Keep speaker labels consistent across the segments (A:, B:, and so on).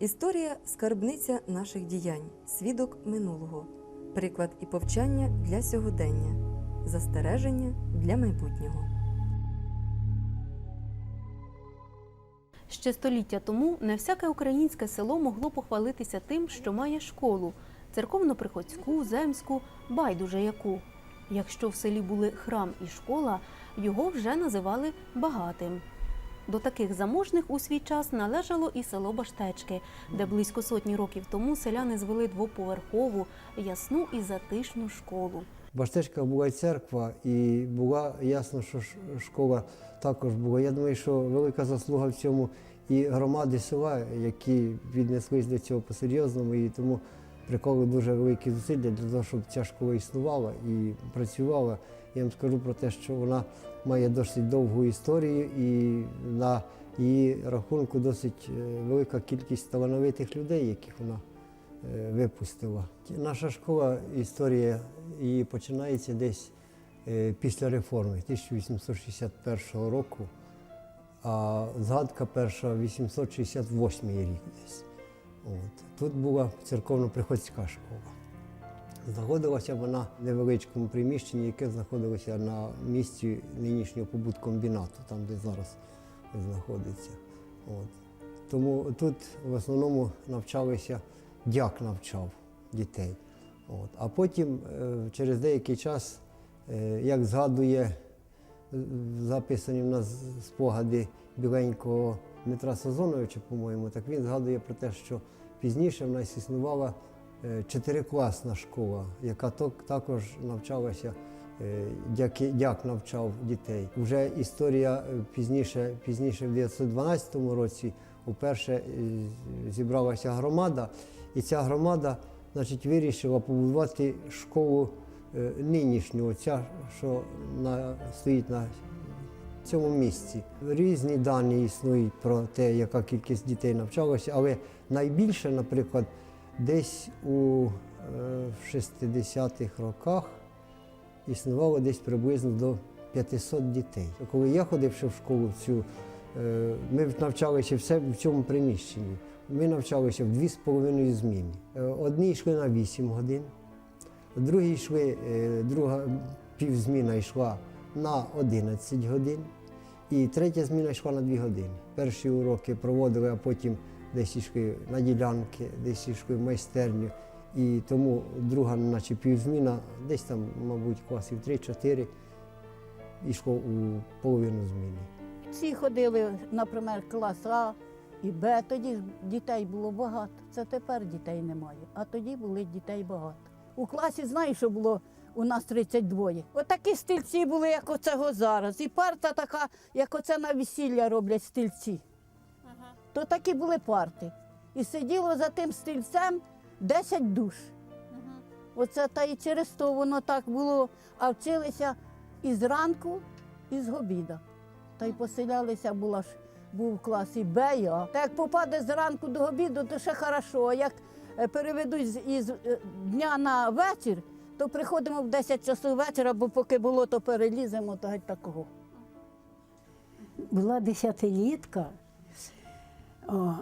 A: Історія скарбниця наших діянь, свідок минулого, приклад і повчання для сьогодення, застереження для майбутнього.
B: Ще століття тому не всяке українське село могло похвалитися тим, що має школу церковно-приходську, земську, байдуже яку. Якщо в селі були храм і школа, його вже називали багатим. До таких заможних у свій час належало і село Баштечки, де близько сотні років тому селяни звели двоповерхову, ясну і затишну школу.
C: В Баштечках була й церква, і була ясно, що школа також була. Я думаю, що велика заслуга в цьому і громади села, які віднеслись до цього по-серйозному, і тому приклали дуже великі зусилля для того, щоб ця школа існувала і працювала. Я вам скажу про те, що вона має досить довгу історію, і на її рахунку досить е, велика кількість талановитих людей, яких вона е, випустила. Наша школа, історія її починається десь е, після реформи 1861 року, а згадка перша 868 рік десь. От. Тут була церковно-приходська школа. Знаходилася вона в невеличкому приміщенні, яке знаходилося на місці нинішнього побуткомбінату, там, де зараз знаходиться. От. Тому тут в основному навчалися, дяк навчав дітей. От. А потім, е, через деякий час, е, як згадує записані в нас спогади біленького Дмитра Сазоновича, по-моєму, так він згадує про те, що пізніше в нас існувала чотирикласна школа, яка також навчалася, е, дяк навчав дітей. Вже історія е, пізніше, пізніше в 1912 році уперше е, зібралася громада, і ця громада значить, вирішила побудувати школу е, нинішню, ця, що на, стоїть на цьому місці. Різні дані існують про те, яка кількість дітей навчалася, але найбільше, наприклад, десь у е, в 60-х роках існувало десь приблизно до 500 дітей. Коли я ходив в школу цю, е, ми навчалися все в цьому приміщенні. Ми навчалися в дві з половиною зміни. Е, Одні йшли на 8 годин, другі йшли, е, друга півзміна йшла на 11 годин, і третя зміна йшла на 2 години. Перші уроки проводили, а потім десь йшли на ділянки, десь йшли в майстерню. І тому друга, наче півзміна, десь там, мабуть, класів 3-4 йшло у половину зміни.
D: Всі ходили, наприклад, клас А і Б. Тоді дітей було багато. Це тепер дітей немає. А тоді були дітей багато. У класі, знаєш, що було у нас 32. Отакі стільці були, як оцього зараз. І парта така, як оце на весілля роблять стільці. То такі були парти. І сиділо за тим стільцем 10 душ. Оце та і через то воно так було, а вчилися і зранку, і з обіда. Та й поселялися, була ж, був клас і Б, і А. Та як попаде зранку до обіду, то ще хорошо. А як е, переведуть з- із е, дня на вечір, то приходимо в 10 часов вечора, бо поки було, то переліземо, то геть такого.
E: була десятилітка, о,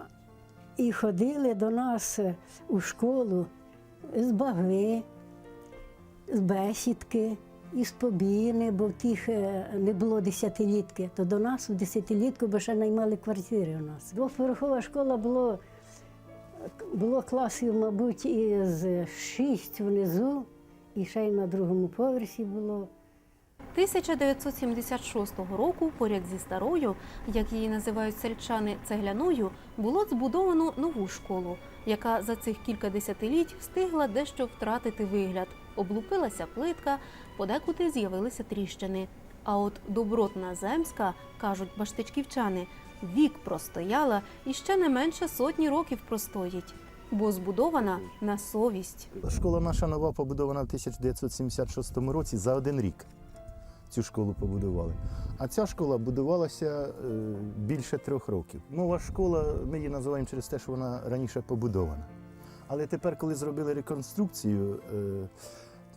E: і ходили до нас е, у школу з багви, з бесідки, із побіни, бо в тих е, не було десятилітки, то до нас у десятилітку, бо ще наймали квартири у нас. Двоповерхова школа було, було класів, мабуть, із шість внизу, і ще й на другому поверсі було.
B: 1976 року поряд зі старою, як її називають сельчани цегляною, було збудовано нову школу, яка за цих кілька десятиліть встигла дещо втратити вигляд. Облупилася плитка, подекуди з'явилися тріщини. А от добротна земська, кажуть баштичківчани, вік простояла і ще не менше сотні років простоїть, бо збудована на совість.
F: Школа наша нова побудована в 1976 році за один рік. Цю школу побудували. А ця школа будувалася е, більше трьох років. Нова школа, ми її називаємо через те, що вона раніше побудована. Але тепер, коли зробили реконструкцію, е,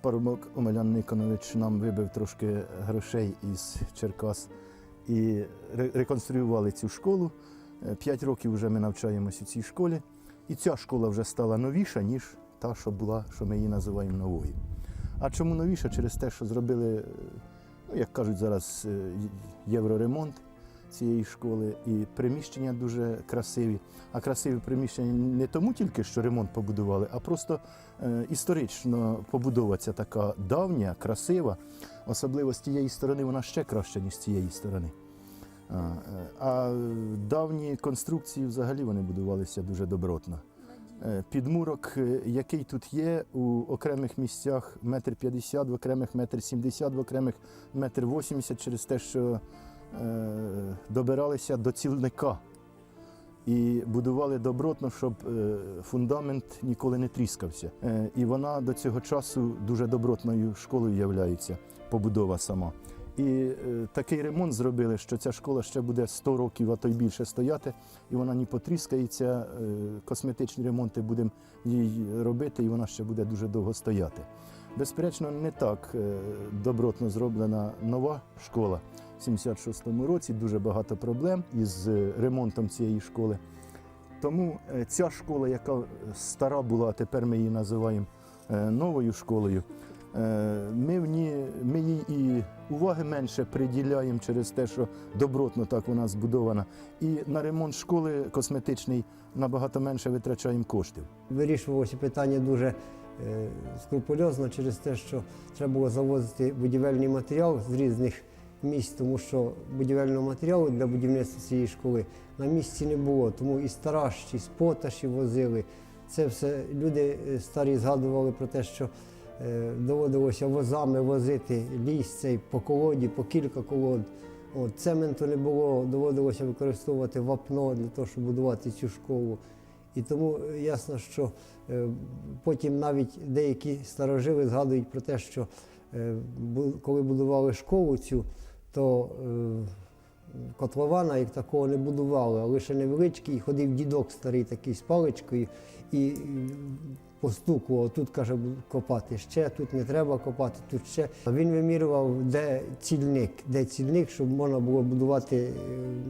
F: парубок Омелян Никонович нам вибив трошки грошей із Черкас і реконструювали цю школу. Е, П'ять років вже ми навчаємося у цій школі. І ця школа вже стала новіша, ніж та, що була, що ми її називаємо новою. А чому новіша? Через те, що зробили, ну, як кажуть зараз, е, євроремонт цієї школи, і приміщення дуже красиві. А красиві приміщення не тому тільки, що ремонт побудували, а просто е, історично побудова така давня, красива. Особливо з тієї сторони вона ще краща, ніж з цієї сторони. А, е, а давні конструкції взагалі вони будувалися дуже добротно. Е, Підмурок, е, який тут є, у окремих місцях метр п'ятдесят, в окремих метр сімдесят, в окремих метр вісімдесят через те, що е, добиралися до цілника і будували добротно, щоб е, фундамент ніколи не тріскався. Е, і вона до цього часу дуже добротною школою являється, побудова сама. І е, такий ремонт зробили, що ця школа ще буде 100 років, а то й більше стояти, і вона не потріскається. Е, косметичні ремонти будемо їй робити, і вона ще буде дуже довго стояти. Безперечно, не так е, добротно зроблена нова школа в 76-му році. Дуже багато проблем із ремонтом цієї школи. Тому ця школа, яка стара була, а тепер ми її називаємо новою школою. Е, Ми в ній, ми їй і уваги менше приділяємо через те, що добротно так вона збудована. І на ремонт школи косметичний набагато менше витрачаємо коштів.
C: Вирішувалося питання дуже е, скрупульозно через те, що треба було завозити будівельний матеріал з різних місць, тому що будівельного матеріалу для будівництва цієї школи на місці не було. Тому і з Таращі, з Поташі возили. Це все люди е, старі згадували про те, що доводилося возами возити ліс цей по колоді, по кілька колод. От, цементу не було, доводилося використовувати вапно для того, щоб будувати цю школу. І тому е, ясно, що е, потім навіть деякі старожили згадують про те, що е, коли будували школу цю, то е, котлована як такого не будували, а лише невеличкий, і ходив дідок старий такий з паличкою і постукував, тут каже, копати ще, тут не треба копати, тут ще. Він вимірював, де цільник, де цільник, щоб можна було будувати е,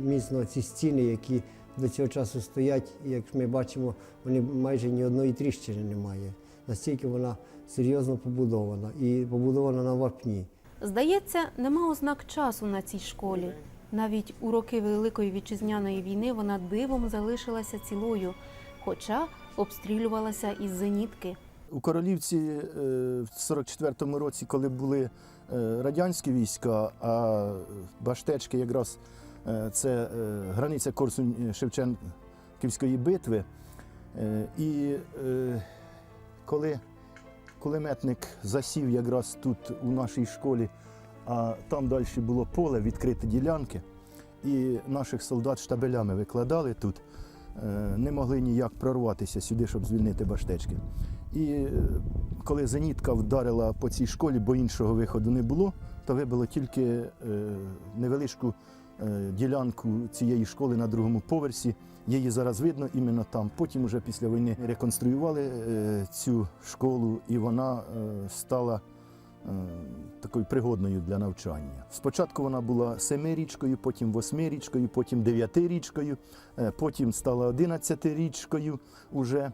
C: міцно ці стіни, які до цього часу стоять, і як ми бачимо, вони майже ні одної тріщини немає. Настільки вона серйозно побудована і побудована на вапні.
B: Здається, нема ознак часу на цій школі. Навіть у роки Великої вітчизняної війни вона дивом залишилася цілою, хоча обстрілювалася із зенітки.
F: У Королівці е, в 44-му році, коли були е, радянські війська, а Баштечки якраз е, це границя Корсунь-Шевченківської битви. Е, І коли кулеметник засів якраз тут у нашій школі, а там далі було поле, відкриті ділянки, і наших солдат штабелями викладали тут, е, не могли ніяк прорватися сюди, щоб звільнити баштечки. І е, коли зенітка вдарила по цій школі, бо іншого виходу не було, то вибило тільки е, невеличку ділянку цієї школи на другому поверсі. Її зараз видно іменно там. Потім, вже після війни, реконструювали цю школу, і вона стала такою пригодною для навчання. Спочатку вона була семирічкою, потім восьмирічкою, потім дев'ятирічкою, е, потім стала одинадцятирічкою уже.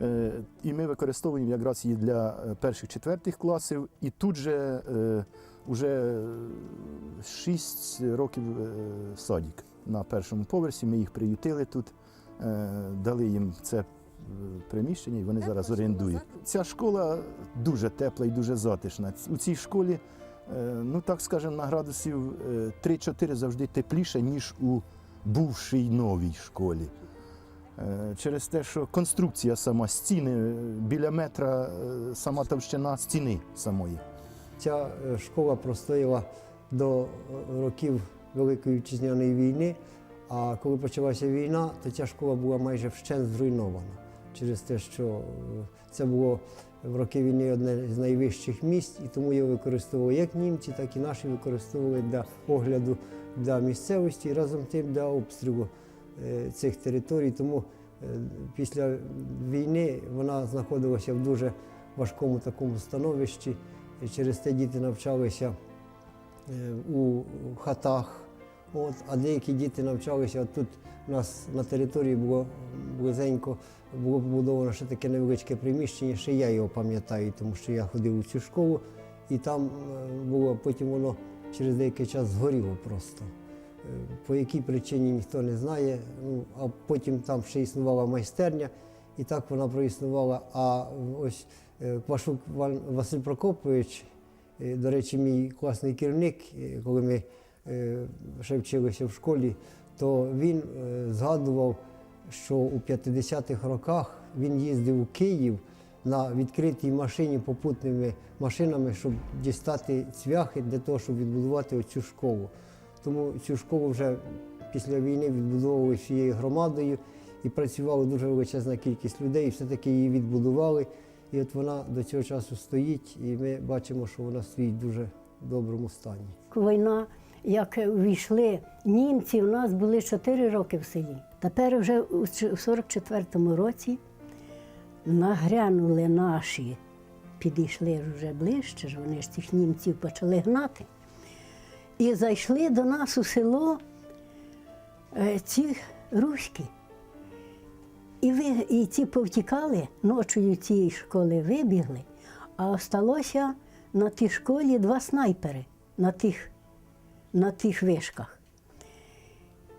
F: Е, І ми використовуємо якраз її для е, перших четвертих класів. І тут же е, вже 6 років е, садик на першому поверсі. Ми їх приютили тут, е, дали їм це е, приміщення, і вони зараз орендують. Ця школа дуже тепла і дуже затишна. У цій школі, е, ну так скажемо, на градусів е, 3-4 завжди тепліше, ніж у бувшій новій школі. Е, Через те, що конструкція сама стіни е, біля метра е, сама товщина стіни самої.
C: Ця е, школа простояла до е, років Великої вітчизняної війни. А коли почалася війна, то ця школа була майже вщент зруйнована через те, що е, це було в роки війни одне з найвищих місць, і тому його використовували як німці, так і наші використовували для огляду для місцевості і разом тим для обстрілу е, цих територій. Тому е, після війни вона знаходилася в дуже важкому такому становищі. Через те діти навчалися у хатах, От, а деякі діти навчалися. Тут у нас на території було близенько було побудовано ще таке невеличке приміщення, ще я його пам'ятаю, тому що я ходив у цю школу, і там е, було, потім воно через деякий час згоріло просто. Е, По якій причині ніхто не знає. Ну, а потім там ще існувала майстерня, і так вона проіснувала. А ось е, Квашук Василь Прокопович, до речі, мій класний керівник, коли ми ще вчилися в школі, то він е, згадував, що у 50-х роках він їздив у Київ на відкритій машині попутними машинами, щоб дістати цвяхи для того, щоб відбудувати оцю школу. Тому цю школу вже після війни відбудовували всією громадою і працювала дуже величезна кількість людей, і все-таки її відбудували. І от вона до цього часу стоїть, і ми бачимо, що вона стоїть в дуже доброму стані.
E: Війна, як увійшли німці, у нас були 4 роки в селі. Тепер вже у 44-му році нагрянули наші, підійшли вже ближче, ж вони ж цих німців почали гнати. І зайшли до нас у село е, ці руські. І, ви, і ці повтікали, ночою цієї школи вибігли, а осталося на тій школі два снайпери на тих, на тих вишках.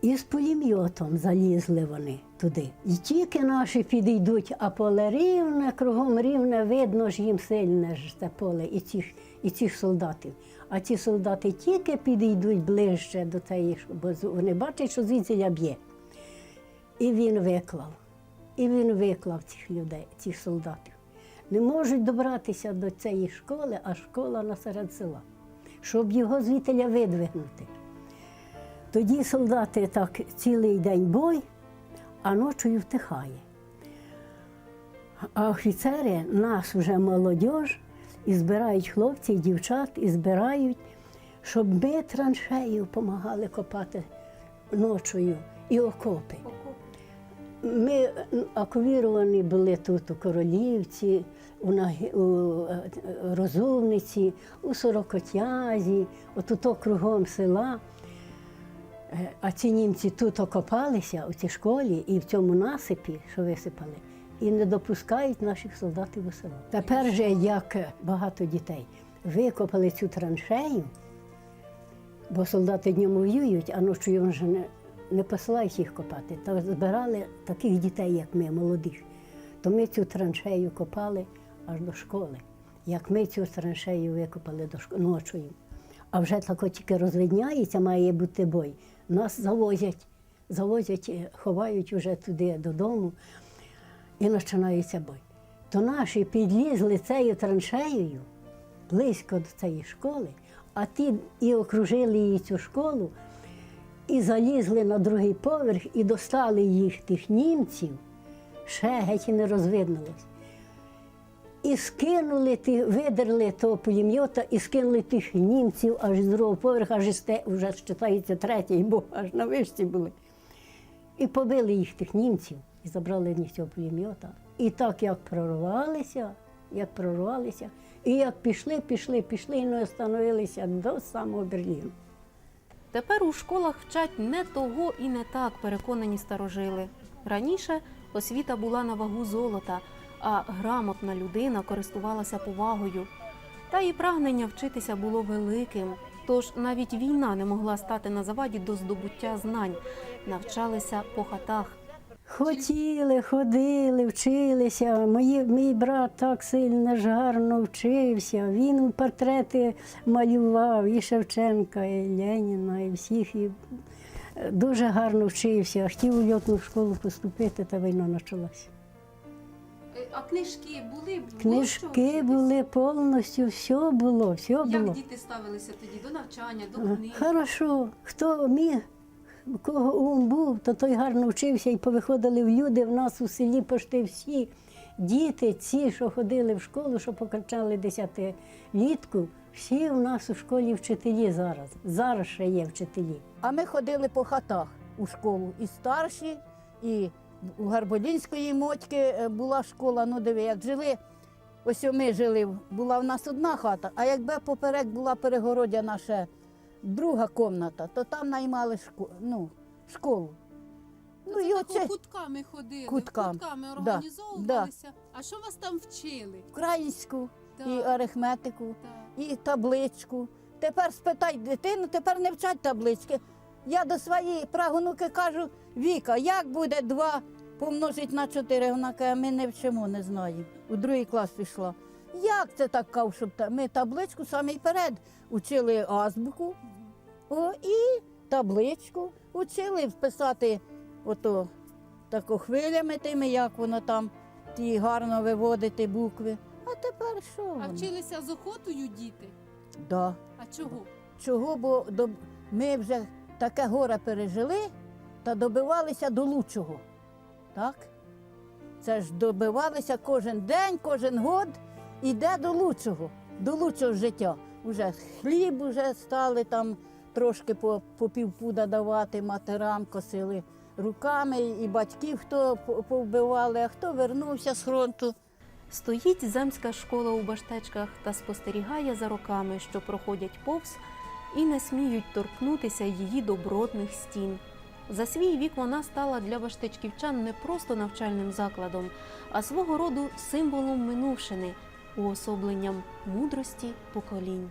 E: І з пулеметом залізли вони туди. І тільки наші підійдуть, а поле рівне, кругом рівне, видно ж їм сильне ж це поле і цих, і цих солдатів. А ці солдати тільки підійдуть ближче до цієї, бо вони бачать, що звідси б'є. І він виклав. І він виклав цих людей, цих солдатів. Не можуть добратися до цієї школи, а школа насеред села, щоб його звітеля видвигнути. Тоді солдати так цілий день бой, а ночою втихає. А офіцери, нас вже молодь, і збирають хлопці, і дівчат, і збирають, щоб ми траншею допомагали копати ночою і окопи. Ми акувіровані були тут у Королівці, у, у е, Розумниці, у Сорокотязі, отут кругом села. Е, А ці німці тут окопалися у цій школі і в цьому насипі, що висипали, і не допускають наших солдатів у село. Тепер же, як багато дітей, викопали цю траншею, бо солдати днем воюють, а ночою вже не, не посилають їх копати. То збирали таких дітей, як ми, молодих. То ми цю траншею копали аж до школи. Як ми цю траншею викопали до школи ночою. А вже тако тільки розвидняється, має бути бой. Нас завозять, завозять, е, ховають уже туди додому і починається бой. То наші підлізли цією траншеєю близько до цієї школи, а ті і окружили її цю школу, і залізли на другий поверх, і достали їх тих німців, ще геть і не розвиднулось. І скинули ті, видерли того пулемета і скинули тих німців аж з другого поверха, аж із те, вже вважається третій, бо аж на вишці були. І побили їх тих німців і забрали в них цього пулемета. І так як прорвалися, як прорвалися, і як пішли, пішли, пішли і не остановилися до самого Берліну.
B: Тепер у школах вчать не того і не так, переконані старожили. Раніше освіта була на вагу золота, а грамотна людина користувалася повагою. Та і прагнення вчитися було великим. Тож навіть війна не могла стати на заваді до здобуття знань. Навчалися по хатах.
E: Хотіли, ходили, вчилися. Мої, мій брат так сильно ж гарно вчився. Він портрети малював і Шевченка, і Леніна, і всіх. І е, дуже гарно вчився. Хотів у льотну школу поступити, та війна почалася.
B: А книжки були?
E: Книжки були повністю, все було, все було.
B: діти ставилися тоді до навчання, до
E: Ага. Хорошо. Хто міг, у кого ум був, то той гарно вчився і повиходили в люди. В нас у селі пошти всі діти, ці, що ходили в школу, що покачали десятилітку, всі у нас у школі вчителі зараз. Зараз ще є вчителі.
D: А ми ходили по хатах у школу. І старші, і у Гарболінської мотьки е, була школа. Ну диви, як жили. Ось ми жили, була в нас одна хата, а якби поперек була перегородя наша друга кімната, то там наймали шко, ну, школу. Ну,
G: Це
D: і оце
G: кутками ходили,
D: Куткам.
G: кутками
D: Да,
G: організовувалися. А що вас там вчили?
D: українську і
G: Так,
D: арифметику.
G: так.
D: і табличку. Тепер спитай дитину, тепер не вчать таблички. Я до своєї прагонуки кажу, Віка, як буде два помножити на чотири? Вона каже, ми не вчимо, не знаємо. У другий клас пішла. Як це так кав, щоб та- ми табличку саме перед учили азбуку о, і табличку, учили писати ото тако хвилями тими, як воно там, ті гарно виводити букви. А тепер що?
G: А
D: воно?
G: вчилися з охотою діти?
D: Да.
G: А чого?
D: Чого? Бо до... ми вже таке горе пережили та добивалися до лучшого. Так? Це ж добивалися кожен день, кожен год іде до лучшого, до лучшого життя. Уже хліб вже стали там трошки по, по півпуда давати матерам, косили руками, і батьків хто повбивали, а хто вернувся з фронту.
B: Стоїть земська школа у баштечках та спостерігає за роками, що проходять повз, і не сміють торкнутися її добротних стін. За свій вік вона стала для баштечківчан не просто навчальним закладом, а свого роду символом минувшини, уособленням мудрості поколінь.